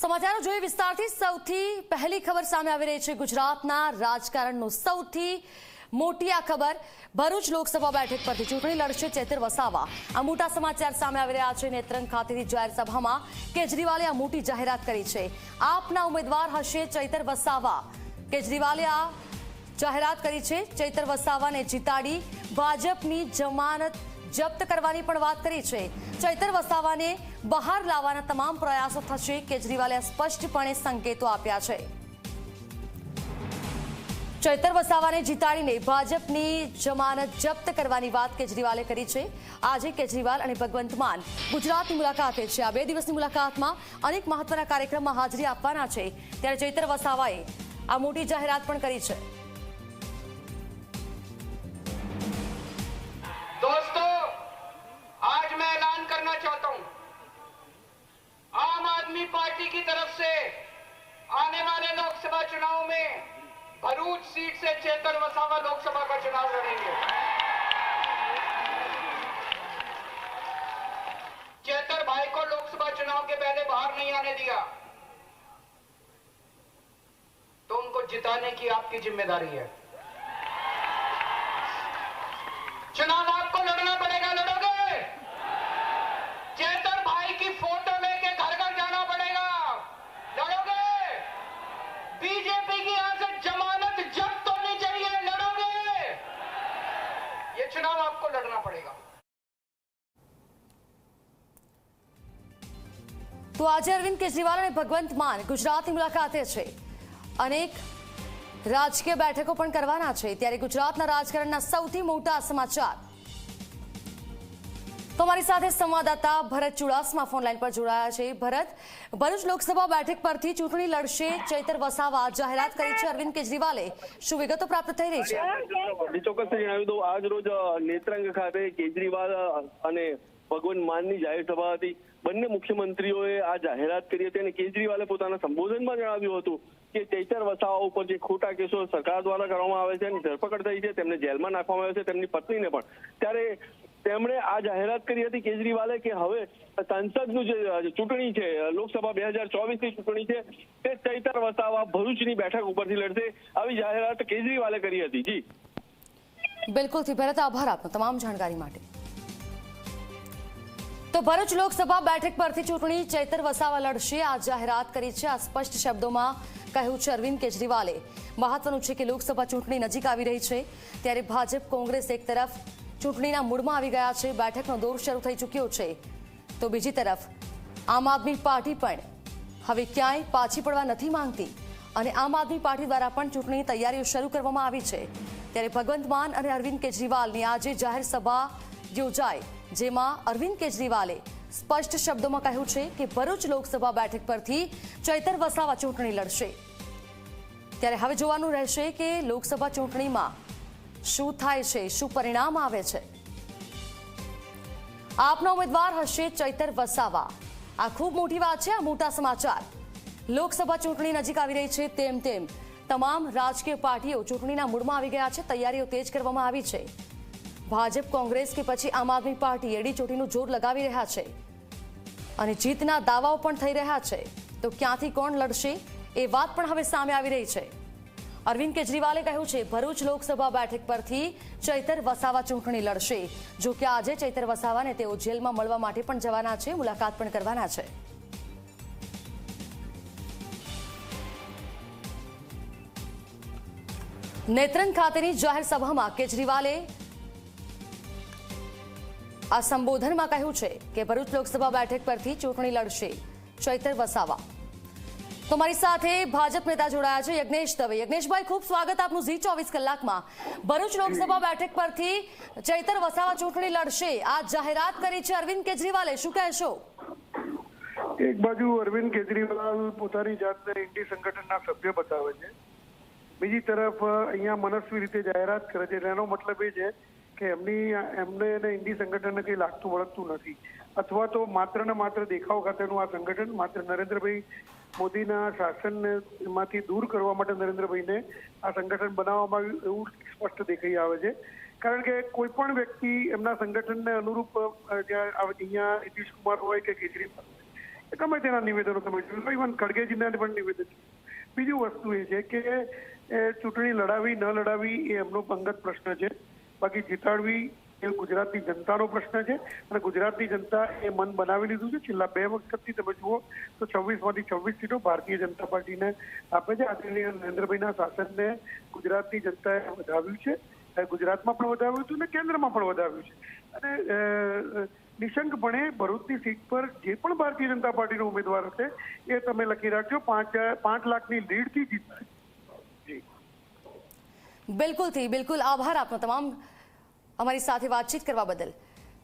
સમાચારો જોઈએ વિસ્તારથી સૌથી પહેલી ખબર સામે આવી રહી છે ગુજરાતના રાજકારણનું સૌથી મોટી આ ખબર, ભરૂચ લોકસભા બેઠક પરથી ચૂંટણી લડશે ચેતર વસાવા. આ મોટા સમાચાર સામે આવી રહ્યા છે નેત્રંગ ખાતેથી જાહેર સભામાં કેજરીવાલે આ મોટી જાહેરાત કરી છે. આપના ઉમેદવાર હશે ચૈતર વસાવા. કેજરીવાલે આ જાહેરાત કરી છે ચૈતર વસાવાને જીતાડી ભાજપની જમાનત જપ્ત કરવાની પણ વાત કરી છે. ચૈતર વસાવાને બહાર લાવવાના તમામ પ્રયાસો થશે, કેજરીવાલે સ્પષ્ટપણે સંકેતો આપ્યા છે. ચૈતર વસાવાને જીતાડીને ભાજપની જમાનત જપ્ત કરવાની વાત કેજરીવાલે કરી છે. આજે કેજરીવાલ અને ભગવંત માન ગુજરાતની મુલાકાતે છે. આ બે દિવસની મુલાકાતમાં અનેક મહત્વના કાર્યક્રમમાં હાજરી આપવાના છે. ત્યારે ચૈતર વસાવાએ આ મોટી જાહેરાત પણ કરી છે. चेतन वसावा लोकसभा का चुनाव लड़ेंगे। चेतर भाई को लोकसभा चुनाव के पहले बाहर नहीं आने दिया। तो उनको जिताने की आपकी ज़िम्मेदारी है। चुनाव आपको लड़ना તો આજે અરવિંદ કેજરીવાલ અને ભગવંત માન ગુજરાતની મુલાકાતે છે. અનેક રાજકીય બેઠકો પણ કરવાના છે. ત્યારે ગુજરાતના રાજકારણના સૌથી મોટા સમાચાર. તો અમારી સાથે સંવાદદાતા ભરત ચુડાસમા ફોનલાઈન પર જોડાયા છે. ભરત, ભરૂચ લોકસભા બેઠક પરથી ચૂંટણી લડશે. ચૈતર વસાવા જાહેરાત કરી છે. અરવિંદ કેજરીવાલે શું વિગતો પ્રાપ્ત થઈ રહી છે? ચોક્કસ જણાવી દઉં. આજ રોજ નેત્રંગ ખાતે કેજરીવાલ અને ભગવંત માનની જાહેર સભા હતી. બંને મુખ્યમંત્રીઓએ આ જાહેરાત કરી હતી અને કેજરીવાલે પોતાના સંબોધનમાં જણાવ્યું હતું કે ચૈતર વસાવા ઉપર જે ખોટા કેસો સરકાર દ્વારા કરવામાં આવે છે, એની ધરપકડ થઈ છે, તેમને જેલમાં નાખવામાં આવે છે, તેમની પત્નીને પણ. ત્યારે તેમણે આ જાહેરાત કરી હતી કેજરીવાલે કે હવે સંસદનું જે ચૂંટણી છે લોકસભા બે હજાર ચોવીસની ચૂંટણી છે, તે ચૈતર વસાવા ભરૂચની બેઠક ઉપરથી લડશે. આવી જાહેરાત કેજરીવાલે કરી હતી. જી. બિલકુલથી ભરત આભાર આપનો તમામ જાણકારી માટે. તો ભરૂચ લોકસભા બેઠક પરથી ચૂંટણી ચૈતર વસાવા લડશે. આ જાહેરાત કરી છે. આ સ્પષ્ટ શબ્દોમાં કહ્યું છે અરવિંદ કેજરીવાલે. મહત્વનું છે કે લોકસભા ચૂંટણી નજીક આવી રહી છે. ત્યારે ભાજપ, કોંગ્રેસ એક તરફ ચૂંટણીના મૂળમાં આવી ગયા છે. બેઠકનો દોર શરૂ થઈ ચૂક્યો છે. તો બીજી તરફ, આમ આદમી પાર્ટી પણ હવે ક્યાંય પાછી પડવા નથી માંગતી અને આમ આદમી પાર્ટી દ્વારા પણ ચૂંટણીની તૈયારીઓ શરૂ કરવામાં આવી છે. ત્યારે ભગવંત માન અને અરવિંદ કેજરીવાલની આજે જાહેર સભા યોજાય, જેમાં અરવિંદ કેજરીવાલે સ્પષ્ટ શબ્દોમાં કહ્યું છે કે ભરૂચ લોકસભા બેઠક પરથી ચૈતર વસાવા ચૂંટણી લડશે. ત્યારે હવે જોવાનું રહેશે કે લોકસભા ચૂંટણીમાં શું થાય છે, શું પરિણામ આવે છે. આપનો ઉમેદવાર હશે ચૈતર વસાવા. આ ખૂબ મોટી વાત છે, આ મોટા સમાચાર. લોકસભા ચૂંટણી નજીક આવી રહી છે તેમ તેમ તમામ રાજકીય પાર્ટીઓ ચૂંટણીના મૂડમાં આવી ગયા છે, તૈયારીઓ તેજ કરવામાં આવી છે. ભાજપ કોંગ્રેસ કે પછી આમ આદમી પાર્ટી એડી ચોટીનું જોર લગાવી રહ્યા છે. અને જીતના દાવાઓ પણ થઈ રહ્યા છે. તો ક્યાંથી કોણ લડશે? એ વાત પણ હવે સામે આવી રહી છે. અરવિંદ કેજરીવાલે કહ્યું છે, ભરૂચ લોકસભા બેઠક પરથી ચૈતર વસાવા ચૂંટણી લડશે. જો કે આજે ચૈતર વસાવાને તેઓ જેલમાં મળવા માટે પણ જવાના છે. મુલાકાત પણ કરવાના છે. નેત્રંગ ખાતેની જાહેર સભામાં કેજરીવાલે આ સંબોધનમાં કહ્યું છે કે ભરૂચ લોકસભા બેઠક પરથી ચૂંટણી લડશે. ચૈતર વસાવા. તો મારી સાથે ભાજપ નેતા જોડાયા છે યજ્ઞેશ દવે. યજ્ઞેશભાઈ, ખૂબ સ્વાગત આપનું ઝી ચોવીસ કલાકમાં. ભરૂચ લોકસભા બેઠક પરથી ચૈતર વસાવા ચૂંટણી લડશે. આ જાહેરાત કરી છે અરવિંદ કેજરીવાલે. શું કહેશો? એક બાજુ અરવિંદ કેજરીવાલ પોતાની જાતને ઇન્ડી સંગઠનના સભ્ય બતાવે છે. બીજી તરફ અહીંયા મનસ્વી રીતે જાહેરાત કરે છે. એનો મતલબ એ છે કે એમની એમને એને ઇન્ડી સંગઠનને કંઈ લાગતું વળગતું નથી. અથવા તો માત્ર ને માત્ર દેખાવ ખાતેનું આ સંગઠન માત્ર નરેન્દ્રભાઈ મોદીના શાસનમાંથી દૂર કરવા માટે નરેન્દ્રભાઈને આ સંગઠન બનાવવામાં આવ્યું એવું સ્પષ્ટ દેખાઈ આવે છે. કારણ કે કોઈ પણ વ્યક્તિ એમના સંગઠનને અનુરૂપ જ્યાં અહીંયા નીતિશ કુમાર હોય કે કેજરીવાલ હોય, ગમે તેના નિવેદનો તમે જોયું ઇવન ખડગેજીના પણ નિવેદન. બીજું વસ્તુ એ છે કે ચૂંટણી લડાવી ન લડાવી એ એમનો અંગત પ્રશ્ન છે. બાકી જીતાડવી એ ગુજરાતની જનતાનો પ્રશ્ન છે અને ગુજરાતની જનતા એ મન બનાવી લીધું છે. છેલ્લા બે વખતથી તમે જુઓ તો છવ્વીસમાંથી છવ્વીસ સીટો ભારતીય જનતા પાર્ટીને આપે છે. આદરણીય નરેન્દ્રભાઈના શાસનને ગુજરાતની જનતાએ વધાવ્યું છે. ગુજરાતમાં પણ વધાવ્યું હતું અને કેન્દ્રમાં પણ વધાવ્યું છે. અને નિશંકપણે ભરૂચની સીટ પર જે પણ ભારતીય જનતા પાર્ટીનો ઉમેદવાર હશે એ તમે લખી રાખજો. પાંચ પાંચ લાખની લીડથી જીતશે. બિલકુલથી, બિલકુલ. આભાર આપનો તમામ અમારી સાથે વાતચીત કરવા બદલ.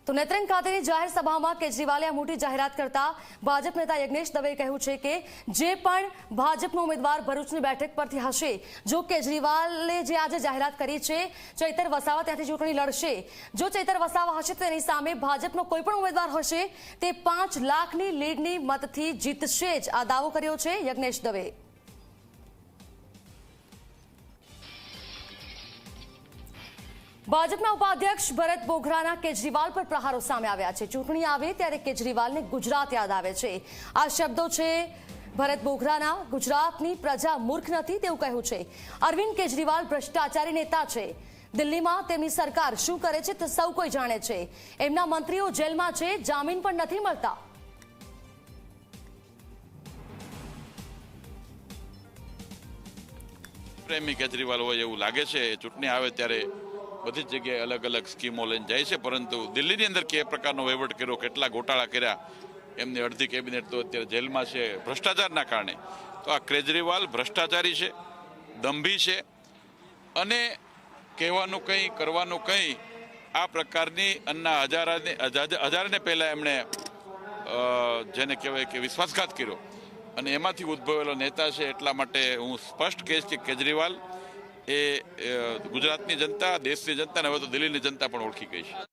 તો નેત્રંગ ખાતેની જાહેર સભામાં કેજરીવાલે આ મોટી જાહેરાત કરતા ભાજપ નેતા યજ્ઞેશ દવેએ કહ્યું છે કે જે પણ ભાજપનો ઉમેદવાર ભરૂચની બેઠક પરથી હશે, જો કેજરીવાલે જે આજે જાહેરાત કરી છે, ચૈતર વસાવા ત્યાંથી ચૂંટણી લડશે, જો ચૈતર વસાવા હશે તેની સામે ભાજપનો કોઈ પણ ઉમેદવાર હશે, તે પાંચ લાખની લીડની મતથી જીતશે જ આ દાવો કર્યો છે યજ્ઞેશ દવેએ. ભાજપના ઉપાધ્યક્ષ ભરત બોઘરાના કેજરીવાલ પર પ્રહારો સામે આવ્યા છે. ચૂંટણી આવે ત્યારે કેજરીવાલને ગુજરાત યાદ આવે છે. આ શબ્દો છે ભરત બોઘરાના, ગુજરાતની પ્રજા મૂર્ખ નથી તેવું કહ્યું છે. અરવિંદ કેજરીવાલ ભ્રષ્ટાચારી નેતા છે. દિલ્હીમાં તેમની સરકાર શું કરે છે તે સૌ કોઈ જાણે છે. એમના મંત્રીઓ જેલમાં છે, જામીન પણ નથી મળતા. પ્રેમી કેજરીવાલ હોય એવું લાગે છે. ચૂંટણી આવે ત્યારે બધી જ જગ્યાએ અલગ અલગ સ્કીમો લઈને જાય છે, પરંતુ દિલ્હીની અંદર કે પ્રકારનો વહીવટ કર્યો, કેટલા ગોટાળા કર્યા, એમની અડધી કેબિનેટ તો અત્યારે જેલમાં છે ભ્રષ્ટાચારના કારણે. તો આ કેજરીવાલ ભ્રષ્ટાચારી છે, દંભી છે, અને કહેવાનું કંઈ, કરવાનું કંઈ, આ પ્રકારની અન્ના હજારાને હજારને પહેલાં એમણે જેને કહેવાય કે વિશ્વાસઘાત કર્યો. અને એમાંથી ઉદ્ભવેલો નેતા છે એટલા માટે હું સ્પષ્ટ કહીશ કે કેજરીવાલ એ ગુજરાતની જનતા દેશની જનતા અને હવે તો દિલ્હીની જનતા પણ ઓળખી ગઈ છે.